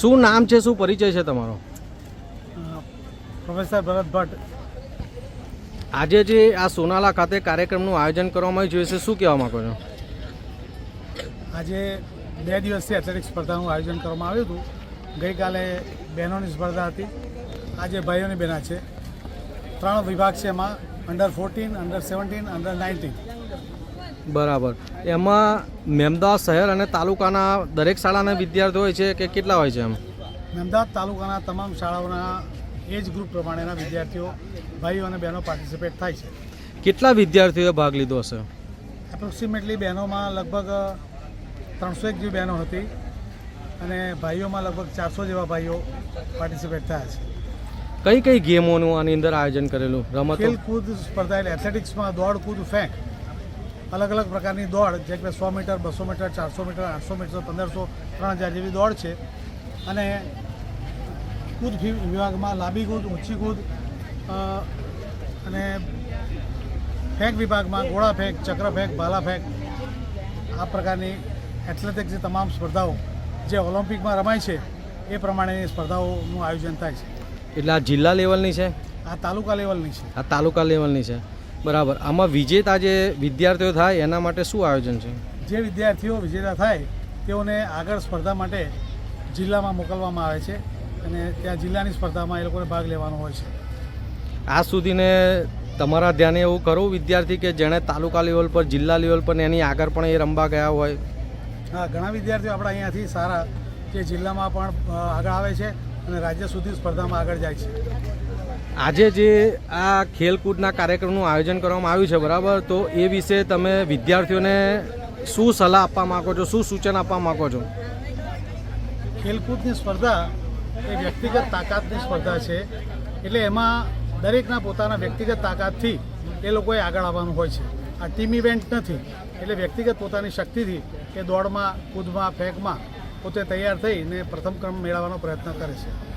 શું નામ છે શું પરિચય છે તમારો? પ્રોફેસર ભરત ભટ્ટ. આજે જે આ સોનાલા ખાતે કાર્યક્રમનું આયોજન કરવામાં આવ્યું છે શું કહેવા માંગો છો? આજે બે દિવસથી એથ્લેટિક્સ સ્પર્ધાનું આયોજન કરવામાં આવ્યું હતું. ગઈકાલે બહેનોની સ્પર્ધા હતી. આજે ભાઈઓની બહેના છે. ત્રણ વિભાગ છે એમાં under fourteen under seventeen under nineteen બરાબર. એમાં મેમદાવાદ શહેર અને તાલુકાના દરેક શાળાના વિદ્યાર્થીઓ હોય છે કે કેટલા હોય છે એમ? અમદાવાદ તાલુકાના તમામ શાળાઓના એજ ગ્રુપ પ્રમાણેના વિદ્યાર્થીઓ ભાઈઓ અને બહેનો પાર્ટિસિપેટ થાય છે. કેટલા વિદ્યાર્થીઓએ ભાગ લીધો હશે? એપ્રોક્સિમેટલી બહેનોમાં લગભગ ત્રણસો એક જેવી બહેનો હતી અને ભાઈઓમાં લગભગ ચારસો જેવા ભાઈઓ પાર્ટિસિપેટ થયા છે. કઈ કઈ ગેમોનું આની અંદર આયોજન કરેલું? રમત? ખેલકૂદ સ્પર્ધા એટલે એથ્લેટિક્સમાં દોડ કૂદ ફેંક. અલગ અલગ પ્રકારની દોડ જે કે સો મીટર બસો મીટર ચારસો મીટર આઠસો મીટર પંદરસો ત્રણ હજાર જેવી દોડ છે. અને કૂદ વિભાગમાં લાંબી કૂદ ઊંચી કૂદ અને ફેંક વિભાગમાં ગોળા ફેંક ચક્ર ફેંક ભાલા ફેંક આ પ્રકારની એથ્લેટિક્સની તમામ સ્પર્ધાઓ જે ઓલિમ્પિકમાં રમાય છે એ પ્રમાણેની સ્પર્ધાઓનું આયોજન થાય છે. એટલે આ જિલ્લા લેવલની છે? આ તાલુકા લેવલની છે. આ તાલુકા લેવલની છે. બરાબર. આમાં વિજેતા જે વિદ્યાર્થીઓ થાય એના માટે શું આયોજન છે? જે વિદ્યાર્થીઓ વિજેતા થાય તેઓને આગળ સ્પર્ધા માટે જિલ્લામાં મોકલવામાં આવે છે અને ત્યાં જિલ્લાની સ્પર્ધામાં એ લોકોને ભાગ લેવાનો હોય છે. આ સુધીને તમારા ધ્યાને એવું ખરું વિદ્યાર્થી કે જેણે તાલુકા લેવલ પર જિલ્લા લેવલ પર એની આગળ પણ એ રમવા ગયા હોય? હા ઘણા વિદ્યાર્થીઓ આપણા અહીંયાથી સારા જે જિલ્લામાં પણ આગળ આવે છે અને રાજ્ય સુધી સ્પર્ધામાં આગળ જાય છે. આજે જે આ ખેલકૂદના કાર્યક્રમનું આયોજન કરવામાં આવ્યું છે, બરાબર? તો એ વિશે તમે વિદ્યાર્થીઓને શું સલાહ આપવા માગો છો? શું સૂચન આપવા માગો છો? ખેલકૂદની સ્પર્ધા એ વ્યક્તિગત તાકાતની સ્પર્ધા છે. એટલે એમાં દરેકના પોતાના વ્યક્તિગત તાકાતથી એ લોકોએ આગળ આવવાનું હોય છે. આ ટીમ ઇવેન્ટ નથી. એટલે વ્યક્તિગત પોતાની શક્તિથી એ દોડમાં, કૂદમાં, ફેંકમાં પોતે તૈયાર થઈને પ્રથમ ક્રમ મેળવવાનો પ્રયત્ન કરે છે.